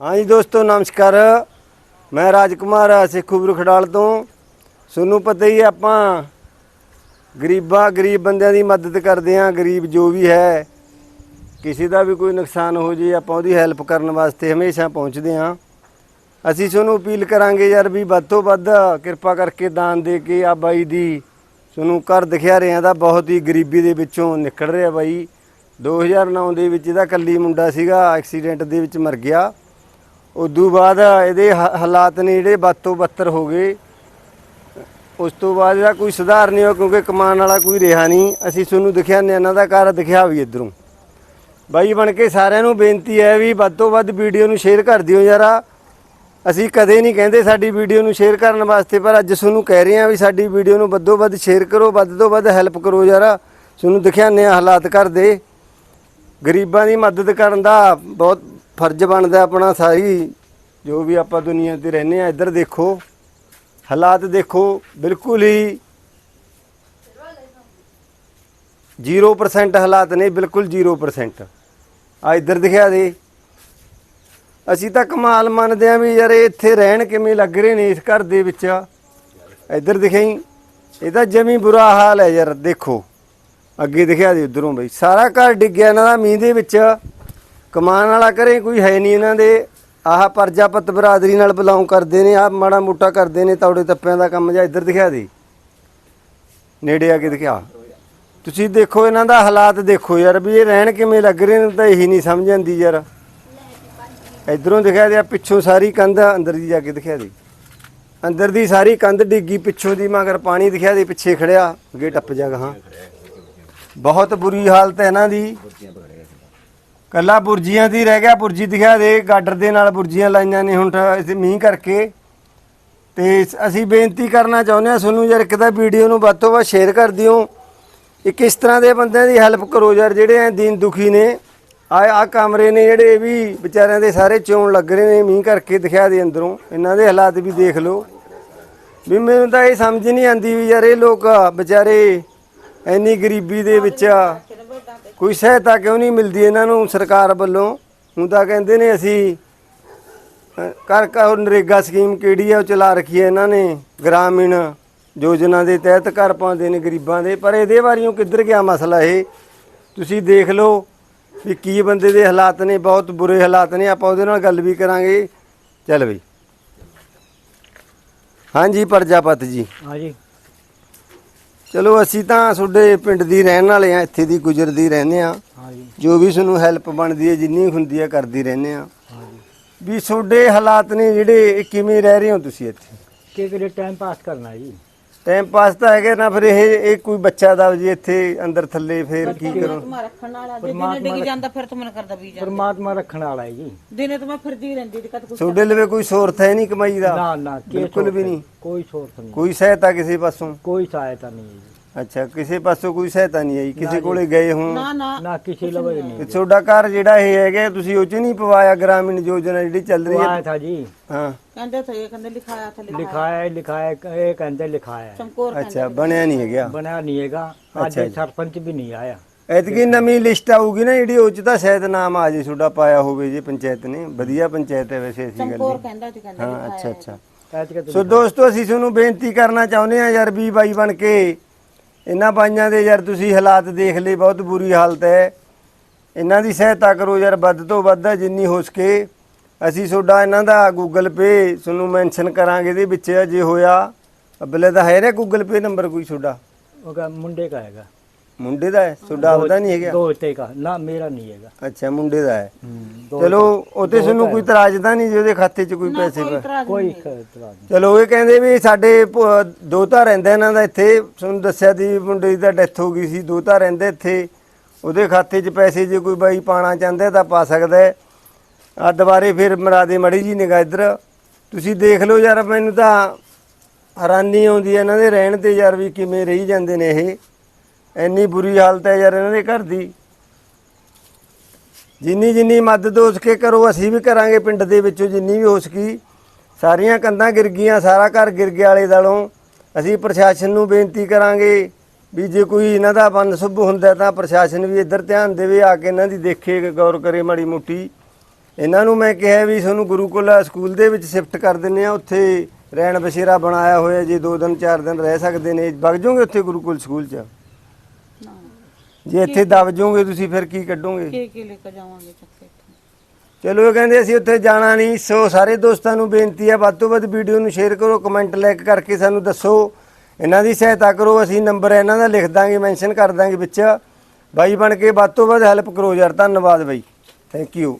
ਹਾਂਜੀ ਦੋਸਤੋ, ਨਮਸਕਾਰ। ਮੈਂ ਰਾਜਕੁਮਾਰ ਸੇਖੂਪੁਰ ਖਡਾਲ ਤੋਂ। ਤੁਹਾਨੂੰ ਪਤਾ ਹੀ ਹੈ ਆਪਾਂ ਗਰੀਬਾਂ, ਗਰੀਬ ਬੰਦਿਆਂ ਦੀ ਮਦਦ ਕਰਦੇ ਆਂ ਗਰੀਬ ਜੋ ਵੀ ਹੈ। ਕਿਸੇ ਦਾ ਵੀ ਕੋਈ ਨੁਕਸਾਨ ਹੋ ਜੇ, ਆਪਾਂ ਉਹਦੀ ਹੈਲਪ ਕਰਨ ਵਾਸਤੇ ਹਮੇਸ਼ਾ ਪਹੁੰਚਦੇ ਆਂ ਅਸੀਂ ਤੁਹਾਨੂੰ ਅਪੀਲ ਕਰਾਂਗੇ ਯਾਰ ਵੀ ਵੱਧ ਤੋਂ ਵੱਧ ਕਿਰਪਾ ਕਰਕੇ ਦਾਨ ਦੇ ਕੇ ਆ ਬਾਈ ਦੀ ਤੁਹਾਨੂੰ ਘਰ ਦਿਖਿਆ ਰਿਆਂ ਦਾ ਬਹੁਤ ਹੀ ਗਰੀਬੀ ਦੇ ਵਿੱਚੋਂ ਨਿਕਲ ਰਿਹਾ ਬਾਈ। 2009 ਦੇ ਵਿੱਚ ਇਹਦਾ ਕੱਲੀ ਮੁੰਡਾ ਸੀਗਾ, ਐਕਸੀਡੈਂਟ ਦੇ ਵਿੱਚ ਮਰ ਗਿਆ। ਉਦੋਂ ਬਾਅਦ ਇਹਦੇ ਹ- ਹਾਲਾਤ ਨੇ ਜਿਹੜੇ ਵੱਧ ਤੋਂ ਬੱਤਰ ਹੋ ਗਏ। ਉਸ ਤੋਂ ਬਾਅਦ ਇਹਦਾ ਕੋਈ ਸੁਧਾਰ ਨਹੀਂ ਹੋਇਆ ਕਿਉਂਕਿ ਕਮਾਉਣ ਵਾਲਾ ਕੋਈ ਰਿਹਾ ਨਹੀਂ। ਅਸੀਂ ਤੁਹਾਨੂੰ ਦਿਖਿਆ ਨੇ ਇਹਨਾਂ ਦਾ ਘਰ ਦਿਖਿਆ ਵੀ ਇਧਰੋਂ। ਬਾਈ ਬਣ ਕੇ ਸਾਰਿਆਂ ਨੂੰ ਬੇਨਤੀ ਹੈ ਵੀ ਵੱਧ ਤੋਂ ਵੱਧ ਵੀਡੀਓ ਨੂੰ ਸ਼ੇਅਰ ਕਰ ਦਿਓ ਯਾਰਾ। ਅਸੀਂ ਕਦੇ ਨਹੀਂ ਕਹਿੰਦੇ ਸਾਡੀ ਵੀਡੀਓ ਨੂੰ ਸ਼ੇਅਰ ਕਰਨ ਵਾਸਤੇ, ਪਰ ਅੱਜ ਤੁਹਾਨੂੰ ਕਹਿ ਰਹੇ ਹਾਂ ਵੀ ਸਾਡੀ ਵੀਡੀਓ ਨੂੰ ਵੱਧੋ ਵੱਧ ਸ਼ੇਅਰ ਕਰੋ, ਵੱਧ ਤੋਂ ਵੱਧ ਹੈਲਪ ਕਰੋ ਯਾਰਾ। ਤੁਹਾਨੂੰ ਦਿਖਾਉਂਦੇ ਹਾਂ ਹਾਲਾਤ ਘਰ ਦੇ। ਗਰੀਬਾਂ ਦੀ ਮਦਦ ਕਰਨ ਦਾ ਬਹੁਤ ਫਰਜ਼ ਬਣਦਾ ਆਪਣਾ ਸਾਰੀ, ਜੋ ਵੀ ਆਪਾਂ ਦੁਨੀਆ ਤੇ ਰਹਿੰਦੇ ਆ ਇੱਧਰ ਦੇਖੋ, ਹਾਲਾਤ ਦੇਖੋ, ਬਿਲਕੁਲ ਹੀ 0% ਹਾਲਾਤ ਨੇ, ਬਿਲਕੁਲ 0% ਆ ਇੱਧਰ ਦਿਖਿਆ ਦੇ। ਅਸੀਂ ਤਾਂ ਕਮਾਲ ਮੰਨਦੇ ਆ ਵੀ ਯਾਰ ਇਹ ਇੱਥੇ ਰਹਿਣ ਕਿਵੇਂ ਲੱਗ ਰਹੇ ਨੇ ਇਸ ਘਰ ਦੇ ਵਿੱਚ। ਇੱਧਰ ਦਿਖਾਈ। ਇਹਦਾ ਜਮੀ ਬੁਰਾ ਹਾਲ ਹੈ ਯਾਰ, ਦੇਖੋ। ਅੱਗੇ ਦਿਖਿਆ ਦੇ ਉਧਰੋਂ ਬਈ। ਸਾਰਾ ਘਰ ਡਿੱਗਿਆ ਇਹਨਾਂ ਦਾ ਮੀਂਹ ਦੇ ਵਿੱਚ। ਕਮਾਨ ਵਾਲਾ ਕਰੇ, ਕੋਈ ਹੈ ਨਹੀਂ ਇਹਨਾਂ ਦੇ। ਆਹ ਪਰਜਾਪਤ ਬਰਾਦਰੀ ਨਾਲ ਬਿਲੋਂਗ ਕਰਦੇ ਨੇ, ਆਹ ਮਾੜਾ ਮੋਟਾ ਕਰਦੇ ਨੇ, ਤੌੜੇ ਤੱਪਿਆਂ ਦਾ ਕੰਮ ਜਾਂ ਇੱਧਰ ਦਿਖਿਆ ਦੇ। ਨੇੜੇ ਆ ਕੇ ਦਿਖਿਆ ਤੁਸੀਂ ਦੇਖੋ ਇਹਨਾਂ ਦਾ ਹਾਲਾਤ ਦੇਖੋ ਯਾਰ, ਵੀ ਇਹ ਰਹਿਣ ਕਿਵੇਂ ਲੱਗ ਰਹੇ ਨੇ, ਤਾਂ ਇਹੀ ਨਹੀਂ ਸਮਝ ਆਉਂਦੀ ਯਾਰ। ਇਧਰੋਂ ਦਿਖਿਆ ਦੇ ਪਿੱਛੋਂ ਸਾਰੀ ਕੰਧ ਅੰਦਰ ਦੀ ਜਾ ਕੇ ਦਿਖਿਆ ਦੇ। ਅੰਦਰ ਦੀ ਸਾਰੀ ਕੰਧ ਡਿੱਗੀ ਪਿੱਛੋਂ ਦੀ, ਮਗਰ ਪਾਣੀ ਦਿਖਿਆ ਦੇ, ਪਿੱਛੇ ਖੜਿਆ, ਅੱਗੇ ਟੱਪ ਜਾਗਾ ਹਾਂ ਬਹੁਤ ਬੁਰੀ ਹਾਲਤ ਹੈ ਇਹਨਾਂ ਦੀ। ਕੱਲਾ ਬੁਰਜੀਆਂ ਦੀ ਰਹਿ ਗਿਆ, ਬੁਰਜੀ ਦਿਖਾ ਦੇ, ਗਾਡਰ ਦੇ ਨਾਲ ਬੁਰਜੀਆਂ ਲਾਈਆਂ ਨੇ ਹੁਣ ਤਾਂ ਇਸ ਮੀਂਹ ਕਰਕੇ। ਤੇ ਸ- ਅਸੀਂ ਬੇਨਤੀ ਕਰਨਾ ਚਾਹੁੰਦੇ ਹਾਂ ਤੁਹਾਨੂੰ ਯਾਰ ਇੱਕ ਤਾਂ ਵੀਡੀਓ ਨੂੰ ਵੱਧ ਤੋਂ ਵੱਧ ਸ਼ੇਅਰ ਕਰ ਦਿਓ। ਇੱਕ ਇਸ ਤਰ੍ਹਾਂ ਦੇ ਬੰਦਿਆਂ ਦੀ ਹੈਲਪ ਕਰੋ ਯਾਰ, ਜਿਹੜੇ ਐ ਦੀਨ ਦੁਖੀ ਨੇ। ਆ ਆ ਕਮਰੇ ਨੇ ਜਿਹੜੇ ਇਹ ਵੀ ਵਿਚਾਰਿਆਂ ਦੇ ਸਾਰੇ ਚੋਣ ਲੱਗ ਰਹੇ ਨੇ, ਮੀਂਹ ਕਰਕੇ ਦਿਖਾ ਦੇ ਅੰਦਰੋਂ। ਇਹਨਾਂ ਦੇ ਹਾਲਾਤ ਵੀ ਦੇਖ ਲਓ। ਵੀ ਮੈਨੂੰ ਤਾਂ ਇਹ ਸਮਝ ਨਹੀਂ ਆਂਦੀ ਵੀ ਯਾਰ ਇਹ ਲੋਕ ਵਿਚਾਰੇ ਇੰਨੀ ਗਰੀਬੀ ਦੇ ਵਿੱਚ ਕੋਈ ਸਹਾਇਤਾ ਕਿਉਂ ਨਹੀਂ ਮਿਲਦੀ ਇਹਨਾਂ ਨੂੰ ਸਰਕਾਰ ਵੱਲੋਂ? ਹੁਣ ਤਾਂ ਕਹਿੰਦੇ ਨੇ ਅਸੀਂ ਅ, ਘਰ ਘਰ ਨਰੇਗਾ ਸਕੀਮ ਕਿਹੜੀ ਹੈ ਉਹ ਚਲਾ ਰੱਖੀ ਹੈ ਇਹਨਾਂ ਨੇ ਗ੍ਰਾਮੀਣ ਯੋਜਨਾ ਦੇ ਤਹਿਤ ਘਰ ਪਾਉਂਦੇ ਨੇ ਗਰੀਬਾਂ ਦੇ ਪਰ ਇਹਦੇ ਬਾਰੇ ਕਿੱਧਰ ਗਿਆ ਮਸਲਾ ਇਹ? ਤੁਸੀਂ ਦੇਖ ਲਓ ਵੀ ਕੀ ਬੰਦੇ ਦੇ ਹਾਲਾਤ ਨੇ ਬਹੁਤ ਬੁਰੇ ਹਾਲਾਤ ਨੇ ਆਪਾਂ ਉਹਦੇ ਨਾਲ ਗੱਲ ਵੀ ਕਰਾਂਗੇ। ਚੱਲ ਬਈ। ਹਾਂਜੀ ਪ੍ਰਜਾਪਤ ਜੀ। ਹਾਂਜੀ। ਚਲੋ ਅਸੀਂ ਤਾਂ ਤੁਹਾਡੇ ਪਿੰਡ ਦੀ ਰਹਿਣ ਵਾਲੇ ਆ ਇੱਥੇ ਦੀ ਗੁਜਰਦੀ ਰਹਿੰਦੇ ਆ ਹਾਂਜੀ। ਜੋ ਵੀ ਤੁਹਾਨੂੰ ਹੈਲਪ ਬਣਦੀ ਹੈ ਜਿੰਨੀ ਹੁੰਦੀ ਹੈ ਕਰਦੀ ਰਹਿੰਦੇ ਆ ਹਾਂਜੀ। ਵੀ ਤੁਹਾਡੇ ਹਾਲਾਤ ਨੇ ਜਿਹੜੇ ਇਹ ਕਿਵੇਂ ਰਹਿ ਰਹੇ ਹੋ ਤੁਸੀਂ ਇੱਥੇ? ਕੀ ਕਰੇ ਟਾਈਮ ਪਾਸ ਕਰਨਾ ਜੀ। ਟਾਈਮ ਪਾਸ ਤਾਂ ਹੈਗਾ ਨਾ ਫਿਰ ਇਹ ਇਹ ਕੋਈ ਬੱਚਾ ਦਾ ਜੀ ਇੱਥੇ ਅੰਦਰ ਥੱਲੇ ਫੇਰ ਕੀ ਕਰੋ? ਪਰਮਾਤਮਾ ਰੱਖਣ ਵਾਲਾ ਜੇ ਦਿਨੇ ਡਿੱਗ ਜਾਂਦਾ ਫਿਰ ਤਾਂ ਮਨ ਕਰਦਾ ਵੀ ਜਾ ਪਰਮਾਤਮਾ ਰੱਖਣ ਵਾਲਾ ਹੈ ਜੀ। ਦਿਨੇ ਤਾਂ ਮੈਂ ਫਿਰਦੀ ਰਹਿੰਦੀ ਤੇ ਕਦ ਕੁਛ ਤੁਹਾਡੇ ਲਵੇ ਕੋਈ ਸੋਰਥ ਹੈ ਨਹੀਂ ਕਮਾਈ ਦਾ? ਨਾ ਨਾ ਕੀ ਬਿਲਕੁਲ ਵੀ ਨਹੀਂ। ਕੋਈ ਨਹੀਂ। ਕੋਈ ਸਹਾਇਤਾ ਕਿਸੇ ਪਾਸੋਂ? ਕੋਈ ਸਹਾਇਤਾ ਨਹੀਂ ਹੈ ਜੀ। ਅੱਛਾ ਕਿਸੇ ਪਾਸੋਂ ਕੋਈ ਸਹਾਇਤਾ ਨਹੀਂ ਆਈ ਕਿਸੇ ਕੋਲੇ ਗਏ ਹੋ ਨਾ ਨਾ। ਨਾ ਕਿਸੇ ਲਵੇ ਨਹੀਂ। ਤੇ ਤੁਹਾਡਾ ਘਰ ਜਿਹੜਾ ਇਹ ਹੈਗਾ ਤੁਸੀਂ ਉਹ ਚ ਨਹੀਂ ਪਵਾਇਆ ਗ੍ਰਾਮੀਣ ਯੋਜਨਾ ਜਿਹੜੀ ਚੱਲ ਰਹੀ ਹੈ? ਆਇਆ ਥਾ ਜੀ। ਹਾਂ। ਕਹਿੰਦੇ ਥੇ ਕਹਿੰਦੇ ਲਿਖਾਇਆ ਥਾ ਲਿਖਾਇਆ। ਲਿਖਾਇਆ ਹੈ, ਲਿਖਾਇਆ ਹੈ, ਇਹ ਕਹਿੰਦੇ ਲਿਖਾਇਆ। ਹੈ। ਚਮਕੌਰ ਅੱਛਾ ਬਣਿਆ ਨਹੀਂ ਹੈਗਾ। ਬਣਿਆ ਨਹੀਂ ਹੈਗਾ। ਅੱਜ ਜੀ। ਸਰਪੰਚ ਵੀ ਨਹੀਂ ਆਇਆ। ਐਤਕੀ ਨਵੀਂ ਲਿਸਟ ਆਊਗੀ ਨਾ ਜਿਹੜੀ ਉਹ ਚ ਤਾਂ ਸ਼ਾਇਦ ਨਾਮ ਆ ਜੇ ਤੁਹਾਡਾ ਪਾਇਆ ਹੋਵੇ ਜੀ ਪੰਚਾਇਤ ਨੇ। ਵਧੀਆ ਪੰਚਾਇਤ ਹੈ ਵੈਸੇ ਐਸੀ ਗੱਲ ਚਮਕੌਰ ਕਹਿੰਦਾ ਤੇ ਕਹਿੰਦਾ ਹਾਂ ਅੱਛਾ ਅੱਛਾ। ਸੋ ਦੋਸਤੋ ਅਸੀਂ ਤੁਹਾਨੂੰ ਬੇਨਤੀ ਕਰਨਾ ਚਾਹੁੰਦੇ ਹਾਂ ਯਾਰ ਵੀ ਬਾਈ ਬਣ ਕੇ। ਇਹਨਾਂ ਬਾਈਆਂ ਦੇ ਯਾਰ ਤੁਸੀਂ ਹਾਲਾਤ ਦੇਖ ਲਏ, ਬਹੁਤ ਬੁਰੀ ਹਾਲਤ ਹੈ। ਇਹਨਾਂ ਦੀ ਸਹਾਇਤਾ ਕਰੋ ਯਾਰ, ਵੱਧ ਤੋਂ ਵੱਧ ਜਿੰਨੀ ਹੋ ਸਕੇ। ਅਸੀਂ ਤੁਹਾਡਾ ਇਹਨਾਂ ਦਾ ਗੂਗਲ ਪੇ ਤੁਹਾਨੂੰ ਮੈਂਸ਼ਨ ਕਰਾਂਗੇ ਇਹਦੇ ਵਿੱਚ, ਜੇ ਹੋਇਆ। ਅਬਲੇ ਦਾ ਹੈ ਰੇ ਗੂਗਲ ਪੇ ਨੰਬਰ ਕੋਈ ਤੁਹਾਡਾ? ਉਹ ਕਹਾ ਮੁੰਡੇ ਦਾ ਹੈਗਾ। ਮੁੰਡੇ ਦਾ ਹੈ? ਤੁਹਾਡਾ ਆਪਦਾ ਨਹੀਂ ਹੈਗਾ? ਦੋ ਤੇ ਦਾ ਨਾ ਮੇਰਾ ਨਹੀਂ ਹੈਗਾ। ਅੱਛਾ ਮੁੰਡੇ ਦਾ ਹੈ। ਚਲੋ ਉਹਤੇ ਤੁਹਾਨੂੰ ਕੋਈ ਇਤਰਾਜ਼ ਤਾਂ ਨਹੀਂ ਜੀ ਉਹਦੇ ਖਾਤੇ 'ਚ ਕੋਈ ਪੈਸੇ ਕੋਈ ਪਏ ਕੋਈ ਇਤਰਾਜ਼ ਨਹੀਂ। ਚਲੋ ਇਹ ਕਹਿੰਦੇ ਵੀ ਸਾਡੇ ਦੋਤਾ ਰਹਿੰਦਾ ਇਹਨਾਂ ਦਾ ਇੱਥੇ। ਤੁਹਾਨੂੰ ਦੱਸਿਆ ਦੀ ਮੁੰਡੇ ਦੀ ਤਾਂ ਡੈਥ ਹੋ ਗਈ ਸੀ ਦੋਤਾ ਰਹਿੰਦਾ ਇੱਥੇ। ਉਹਦੇ ਖਾਤੇ 'ਚ ਪੈਸੇ ਜੇ ਕੋਈ ਬਾਈ ਪਾਣਾ ਚਾਹੁੰਦਾ ਤਾਂ ਪਾ ਸਕਦਾ ਹੈ। ਆ ਦੁਬਾਰੇ ਫਿਰ ਮਰਾ ਦੇ ਮੜੀ ਜੀ ਨਿਗਾਹ ਇੱਧਰ। ਤੁਸੀਂ ਦੇਖ ਲਓ ਯਾਰ ਮੈਨੂੰ ਤਾਂ ਹੈਰਾਨੀ ਆਉਂਦੀ ਹੈ ਇਹਨਾਂ ਦੇ ਰਹਿਣ ਤੇ ਯਾਰ ਵੀ ਕਿਵੇਂ ਰਹੀ ਜਾਂਦੇ ਨੇ ਇਹ। ਇੰਨੀ ਬੁਰੀ ਹਾਲਤ ਹੈ ਯਾਰ ਇਹਨਾਂ ਦੇ ਘਰ ਦੀ। ਜਿੰਨੀ ਜਿੰਨੀ ਮਦਦ ਹੋ ਸਕੇ ਕਰੋ, ਅਸੀਂ ਵੀ ਕਰਾਂਗੇ ਪਿੰਡ ਦੇ ਵਿੱਚੋਂ ਜਿੰਨੀ ਵੀ ਹੋ ਸਕੀ। ਸਾਰੀਆਂ ਕੰਧਾਂ ਗਿਰ ਗਈਆਂ, ਸਾਰਾ ਘਰ ਗਿਰ ਗਿਆ ਵਾਲੇ ਦਾਲੋਂ ਅਸੀਂ ਪ੍ਰਸ਼ਾਸਨ ਨੂੰ ਬੇਨਤੀ ਕਰਾਂਗੇ ਵੀ ਜੇ ਕੋਈ ਇਹਨਾਂ ਦਾ ਬੰਨ ਸੁਭ ਹੁੰਦਾ ਤਾਂ ਪ੍ਰਸ਼ਾਸਨ ਵੀ ਇੱਧਰ ਧਿਆਨ ਦੇਵੇ, ਆ ਕੇ ਇਹਨਾਂ ਦੀ ਦੇਖੇ, ਗੌਰ ਕਰੇ ਮਾੜੀ ਮੋਟੀ। ਇਹਨਾਂ ਨੂੰ ਮੈਂ ਕਿਹਾ ਵੀ ਤੁਹਾਨੂੰ ਗੁਰੂਕੁਲ ਸਕੂਲ ਦੇ ਵਿੱਚ ਸ਼ਿਫਟ ਕਰ ਦਿੰਨੇ ਆ ਉੱਥੇ ਰਹਿਣ ਬਸੇਰਾ ਬਣਾਇਆ ਹੋਇਆ, ਜੇ ਦੋ ਦਿਨ, ਚਾਰ ਦਿਨ ਰਹਿ ਸਕਦੇ ਨੇ। ਵਗ ਜਾਓਗੇ ਉੱਥੇ ਗੁਰੂਕੁਲ ਸਕੂਲ 'ਚ? ਨਾ ਜੇ ਇੱਥੇ ਦਬ ਜਾਓਗੇ ਤੁਸੀਂ ਫਿਰ ਕੀ ਕੱਢੋਗੇ? ਕੇ ਕੇ ਲੈ ਕੇ ਜਾਵਾਂਗੇ ਚੱਕੇ ਇੱਥੋਂ। ਚਲੋ ਇਹ ਕਹਿੰਦੇ ਅਸੀਂ ਉੱਥੇ ਜਾਣਾ ਨਹੀਂ ਸੋ ਸਾਰੇ ਦੋਸਤਾਂ ਨੂੰ ਬੇਨਤੀ ਹੈ ਵੱਧ ਤੋਂ ਵੱਧ ਵੀਡੀਓ ਨੂੰ ਸ਼ੇਅਰ ਕਰੋ ਕਮੈਂਟ ਲਾਈਕ ਕਰਕੇ ਸਾਨੂੰ ਦੱਸੋ। ਇਹਨਾਂ ਦੀ ਸਹਾਇਤਾ ਕਰੋ ਅਸੀਂ ਨੰਬਰ ਇਹਨਾਂ ਦਾ ਲਿਖ ਦਾਂਗੇ ਮੈਂਸ਼ਨ ਕਰ ਦਾਂਗੇ ਵਿੱਚ। ਬਾਈ ਬਣ ਕੇ ਵੱਧ ਤੋਂ ਵੱਧ ਹੈਲਪ ਕਰੋ ਯਾਰ ਧੰਨਵਾਦ ਬਾਈ। Thank you